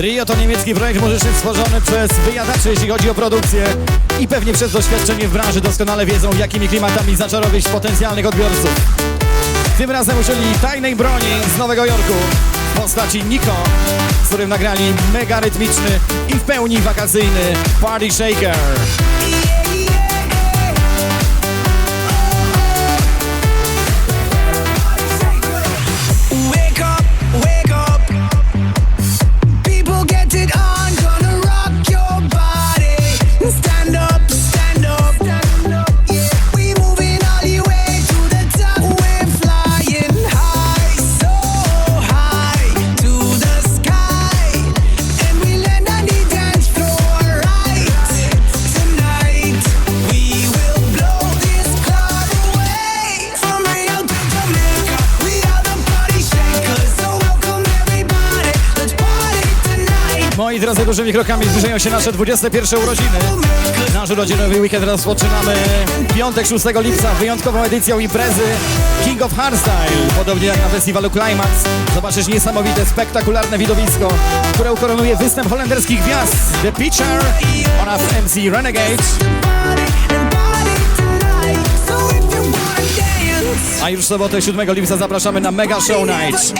Rio to niemiecki projekt muzyczny stworzony przez wyjadaczy, jeśli chodzi o produkcję i pewnie przez doświadczenie w branży doskonale wiedzą, jakimi klimatami zaczarować potencjalnych odbiorców. Tym razem użyli tajnej broni z Nowego Jorku w postaci Nico, z którym nagrali mega rytmiczny i w pełni wakacyjny Party Shaker. Moi drodzy, dużymi krokami zbliżają się nasze 21 urodziny. Nasz urodzinowy weekend rozpoczynamy piątek 6 lipca wyjątkową edycją imprezy King of Hardstyle. Podobnie jak na festiwalu Climax zobaczysz niesamowite, spektakularne widowisko, które ukoronuje występ holenderskich gwiazd The Pitcher oraz MC Renegade. A już sobotę 7 lipca zapraszamy na Mega Show Night.